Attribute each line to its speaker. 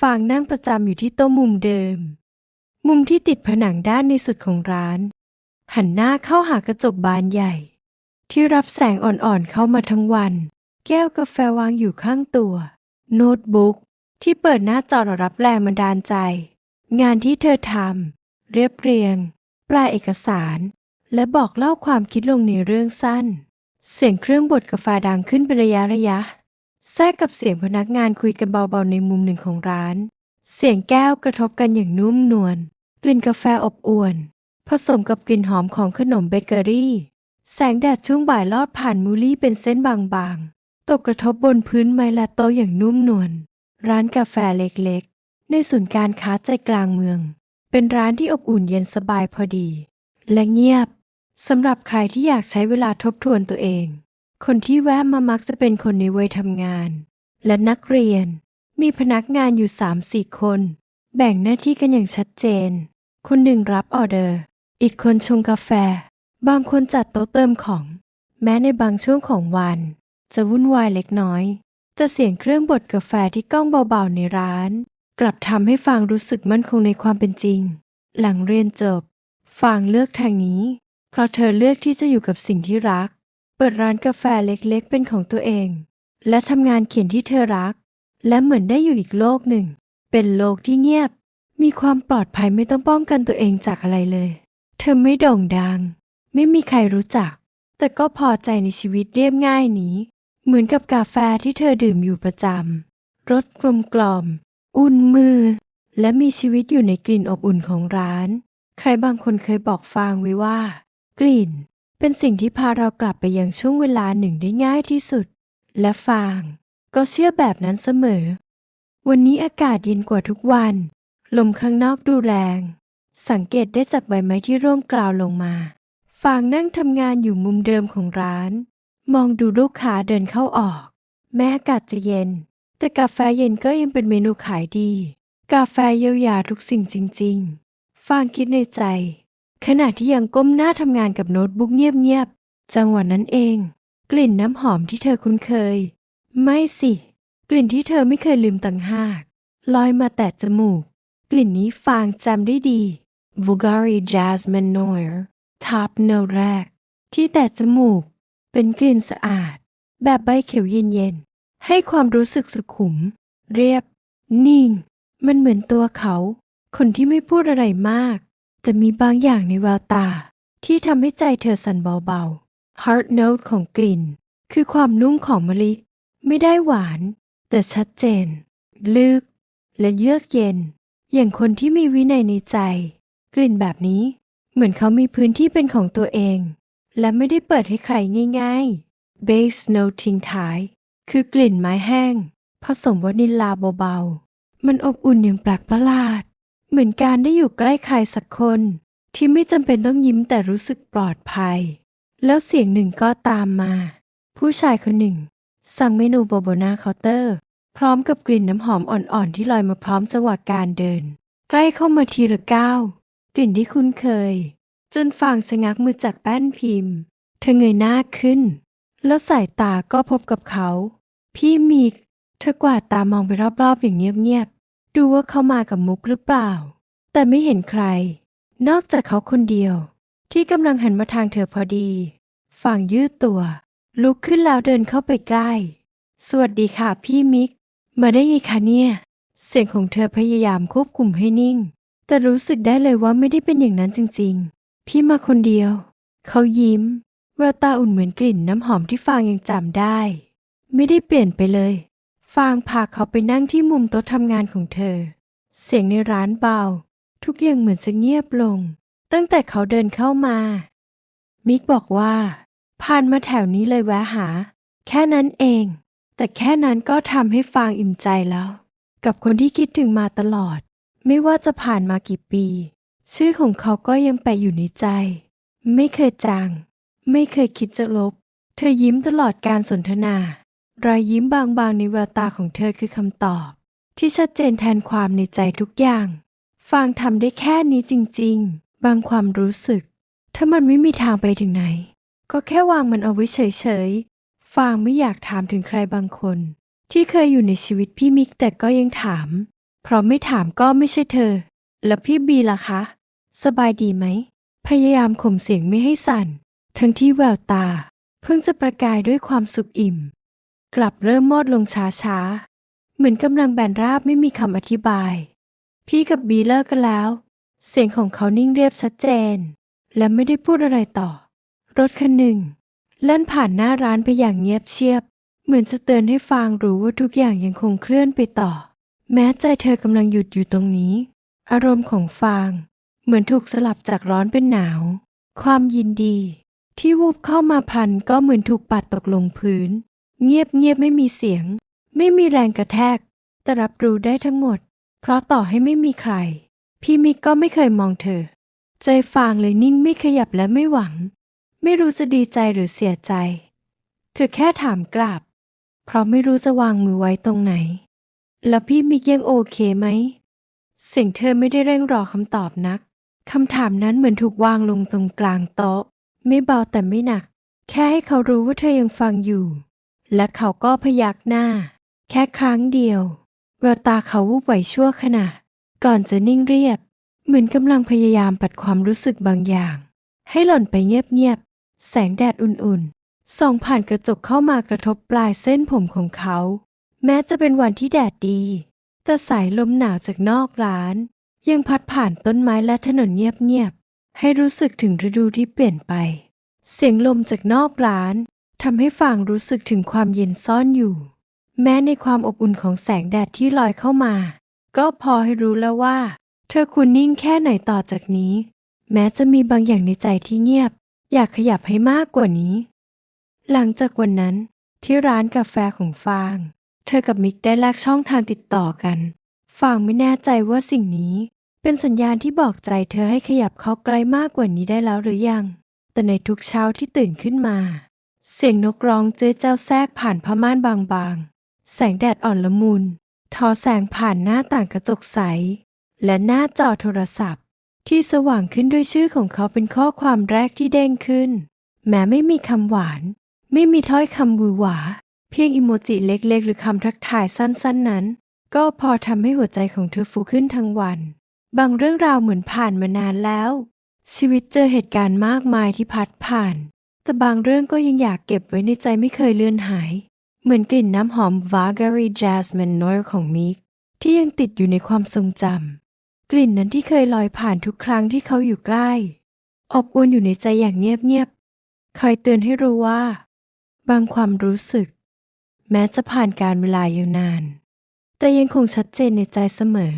Speaker 1: ฟางนั่งประจำอยู่ที่โต๊ะมุมเดิม มุมที่ติดผนังด้านในสุดของร้าน หันหน้าเข้าหากระจกบานใหญ่ ที่รับแสงอ่อนๆเข้ามาทั้งวัน แก้วกาแฟวางอยู่ข้างตัว โน้ตบุ๊กที่เปิดหน้าจอรับแรงบันดาลใจ งานที่เธอทำเรียบเรียง แปลเอกสาร และบอกเล่าความคิดลงในเรื่องสั้น เสียงเครื่องบดกาแฟดังขึ้นเป็นระยะระยะ แทรกกับเสียงพนักงานคุยกันเบาๆในมุมหนึ่งของร้าน เสียงแก้วกระทบกันอย่างนุ่มนวล กลิ่นกาแฟอบอวนผสมกับกลิ่นหอมของขนมเบเกอรี่ แสงแดดช่วงบ่ายลอดผ่านมูลี่เป็นเส้นบางๆ ตกกระทบบนพื้นไม้ละโต๊ะอย่างนุ่มนวล ร้านกาแฟเล็กๆ ในศูนย์การค้าใจกลางเมือง เป็นร้านที่อบอุ่นเย็นสบายพอดี และเงียบสำหรับใครที่อยากใช้เวลาทบทวนตัวเอง คนที่แวะมามักจะเป็นคนในวัยทำงาน และนักเรียน มีพนักงานอยู่สามสี่คน แบ่งหน้าที่กันอย่างชัดเจน คนหนึ่งรับออเดอร์ อีกคนชงกาแฟ บางคนจัดโต๊ะเติมของ แม้ในบางช่วงของวัน จะวุ่นวายเล็กน้อย แต่เสียงเครื่องบดกาแฟที่ก้องเบาๆในร้าน กลับทำให้ฟางรู้สึกมั่นคงในความเป็นจริง หลังเรียนจบฟางเลือกทางนี้ เพราะเธอเลือกที่จะอยู่กับสิ่งที่รัก เปิดร้านกาแฟเล็กๆ เป็นของตัวเอง และทำงานเขียนที่เธอรัก และเหมือนได้อยู่อีกโลกหนึ่ง เป็นโลกที่เงียบ มีความปลอดภัยไม่ต้องป้องกันตัวเองจากอะไรเลย เธอไม่โด่งดัง ไม่มีใครรู้จัก แต่ก็พอใจในชีวิตเรียบง่ายนี้ เหมือนกับกาแฟที่เธอดื่มอยู่ประจำรสกลมกล่อม อุ่นมือ และมีชีวิตอยู่ในกลิ่นอบอุ่นของร้าน ใครบางคนเคยบอกฟางไว้ว่า กลิ่น เป็นสิ่งที่พาเรากลับไปยังช่วงเวลาหนึ่งได้ง่ายที่สุด และฟาง ก็เชื่อแบบนั้นเสมอ วันนี้อากาศเย็นกว่าทุกวัน ลมข้างนอกดูแรง สังเกตได้จากใบไม้ที่ร่วงกล่าวลงมา ฟางนั่งทำงานอยู่มุมเดิมของร้าน มองดูลูกค้าเดินเข้าออก แม้อากาศจะเย็น แต่กาแฟเย็นก็ยังเป็นเมนูขายดี กาแฟเยียวยาทุกสิ่งจริง ๆ ฟางคิดในใจ ขณะที่ยังก้มหน้าทำงานกับโน้ตบุ๊กเงียบๆ จังหวะนั้นเอง กลิ่นน้ำหอมที่เธอคุ้นเคย ไม่สิ กลิ่นที่เธอไม่เคยลืมต่างหาก ลอยมาแตะจมูก กลิ่นนี้ฟางจำได้ดี Vulgari Jasmine Noir ท็อปโนแรก ที่แตะจมูก เป็นกลิ่นสะอาด แบบใบเขียวเย็นๆ ให้ความรู้สึกสุขุม เรียบ นิ่ง มันเหมือนตัวเขา คนที่ไม่พูดอะไรมาก แต่มีบางอย่างในแววตา ที่ทำให้ใจเธอสั่นเบาๆ Heart Note ของกลิ่น คือความนุ่มของมะลิ ไม่ได้หวาน แต่ชัดเจน ลึก และเยือกเย็น อย่างคนที่มีวินัยในใจ กลิ่นแบบนี้ เหมือนเขามีพื้นที่เป็นของตัวเอง และไม่ได้เปิดให้ใครง่ายๆ Base Note ทิ้งท้าย คือกลิ่นไม้แห้ง ผสมวานิลลาเบาๆ มันอบอุ่นอย่างแปลกประหลาด เหมือนการได้อยู่ใกล้ใครสักคน ที่ไม่จำเป็นต้องยิ้มแต่รู้สึกปลอดภัย แล้วเสียงหนึ่งก็ตามมา ผู้ชายคนหนึ่ง สั่งเมนูโบโบนาเคาน์เตอร์ พร้อมกับกลิ่นน้ำหอมอ่อนๆที่ลอยมาพร้อมจังหวะการเดิน ใกล้เข้ามาทีละก้าวกลิ่นที่คุ้นเคย จนฟางชะงักมือจากแป้นพิมพ์ เธอเงยหน้าขึ้น แล้วสายตาก็พบกับเขา พี่มิกเธอกวาดตามองไปรอบๆอย่างเงียบๆ ดูว่าเขามากับมุกหรือเปล่า แต่ไม่เห็นใคร นอกจากเขาคนเดียว ที่กำลังหันมาทางเธอพอดี ฝั่งยืดตัว ลุกขึ้นแล้วเดินเข้าไปใกล้ สวัสดีค่ะพี่มิก มาได้ไงคะเนี่ย เสียงของเธอพยายามควบคุมให้นิ่ง แต่รู้สึกได้เลยว่าไม่ได้เป็นอย่างนั้นจริง ๆ พี่มาคนเดียว เขายิ้มแววตาอุ่นเหมือนกลิ่นน้ำหอมที่ฟางยังจำได้ ไม่ได้เปลี่ยนไปเลย ฟางพาเขาไปนั่งที่มุมโต๊ะทำงานของเธอ เสียงในร้านเบา ทุกอย่างเหมือนจะเงียบลง ตั้งแต่เขาเดินเข้ามา มิกบอกว่า ผ่านมาแถวนี้เลยแวะหา แค่นั้นเอง แต่แค่นั้นก็ทำให้ฟางอิ่มใจแล้ว กับคนที่คิดถึงมาตลอด ไม่ว่าจะผ่านมากี่ปี ชื่อของเขาก็ยังแปะอยู่ในใจ ไม่เคยจาง ไม่เคยคิดจะลบ เธอยิ้มตลอดการสนทนา รอยยิ้มบางๆในแววตาของเธอคือคำตอบ ที่ชัดเจนแทนความในใจทุกอย่าง ฟางทำได้แค่นี้จริงๆ บางความรู้สึก ถ้ามันไม่มีทางไปถึงไหน ก็แค่วางมันเอาไว้เฉยๆ ฟางไม่อยากถามถึงใครบางคน ที่เคยอยู่ในชีวิตพี่มิกแต่ก็ยังถาม เพราะไม่ถามก็ไม่ใช่เธอ แล้วพี่บีล่ะคะ สบายดีไหม พยายามข่มเสียงไม่ให้สั่น ทั้งที่แววตา เพิ่งจะประกายด้วยความสุขอิ่ม กลับเริ่มมอดลงช้าๆ เหมือนกำลังแบนราบไม่มีคำอธิบาย พี่กับบีเลิกกันแล้ว เสียงของเขานิ่งเรียบชัดเจน และไม่ได้พูดอะไรต่อ รถคันหนึ่งเล่นผ่านหน้าร้านไปอย่างเงียบเชียบ เหมือนจะเตือนให้ฟางรู้ว่าทุกอย่างยังคงเคลื่อนไปต่อ แม้ใจเธอกำลังหยุดอยู่ตรงนี้ อารมณ์ของฟาง เหมือนถูกสลับจากร้อนเป็นหนาว ความยินดี ที่วูบเข้ามาพลันก็เหมือนถูกปัดตกลงพื้น เงียบเงียบไม่มีเสียง ไม่มีแรงกระแทก แต่รับรู้ได้ทั้งหมด เพราะต่อให้ไม่มีใคร พี่มิกก็ไม่เคยมองเธอ ใจฟางเลยนิ่งไม่ขยับและไม่หวัง ไม่รู้จะดีใจหรือเสียใจ เธอแค่ถามกลับ เพราะไม่รู้จะวางมือไว้ตรงไหน แล้วพี่มิกยังโอเคไหมเสียงเธอไม่ได้เร่งรอคำตอบนักคำถามนั้นเหมือนถูกวางลงตรงกลางโต๊ะ ไม่เบาแต่ไม่หนัก แค่ให้เขารู้ว่าเธอยังฟังอยู่ และเขาก็พยักหน้า แค่ครั้งเดียวแววตาเขาวูบไหวชั่วขณะ ก่อนจะนิ่งเรียบ เหมือนกำลังพยายามปัดความรู้สึกบางอย่าง ให้หล่นไปเงียบๆแสงแดดอุ่นๆส่องผ่านกระจกเข้ามากระทบปลายเส้นผมของเขา แม้จะเป็นวันที่แดดดี แต่สายลมหนาวจากนอกร้าน ยังพัดผ่านต้นไม้และถนนเงียบๆให้รู้สึกถึงฤดูที่เปลี่ยนไป เสียงลมจากนอกร้าน ทำให้ฟางรู้สึกถึงความเย็นซ่อนอยู่ แม้ในความอบอุ่นของแสงแดดที่ลอยเข้ามา ก็พอให้รู้แล้วว่า เธอควรนิ่งแค่ไหนต่อจากนี้ แม้จะมีบางอย่างในใจที่เงียบ อยากขยับให้มากกว่านี้ หลังจากวันนั้น ที่ร้านกาแฟของฟาง เธอกับมิกได้แลกช่องทางติดต่อกัน ฟางไม่แน่ใจว่าสิ่งนี้ เป็นสัญญาณที่บอกใจเธอให้ขยับเข้าใกล้มากกว่านี้ได้แล้วหรือยัง แต่ในทุกเช้าที่ตื่นขึ้นมา เสียงนกร้องเจ๊เจ้าแทรกผ่านผ้าม่านบางๆ แสงแดดอ่อนละมุน ทอแสงผ่านหน้าต่างกระจกใส และหน้าจอโทรศัพท์ ที่สว่างขึ้นด้วยชื่อของเขาเป็นข้อความแรกที่เด้งขึ้น แม้ไม่มีคำหวาน ไม่มีถ้อยคำวือหวา เพียงอิโมจิเล็กๆ หรือคำทักทายสั้นๆนั้น ก็พอทำให้หัวใจของเธอฟูขึ้นทั้งวัน บางเรื่องราวเหมือนผ่านมานานแล้ว ชีวิตเจอเหตุการณ์มากมายที่พัดผ่าน แต่บางเรื่องก็ยังอยากเก็บไว้ในใจไม่เคยเลือนหาย เหมือนกลิ่นน้ำหอม v a g a r y Jasmine Noir ของมิกที่ยังติดอยู่ในความทรงจำกลิ่นนั้นที่เคยลอยผ่านทุกครั้งที่เขาอยู่ใกล้ อบอุ่นอยู่ในใจอย่างเงียบๆคอยเตือนให้รู้ว่า บางความรู้สึก แม้จะผ่านการเวลายาวนาน แต่ยังคงชัดเจนในใจเสมอ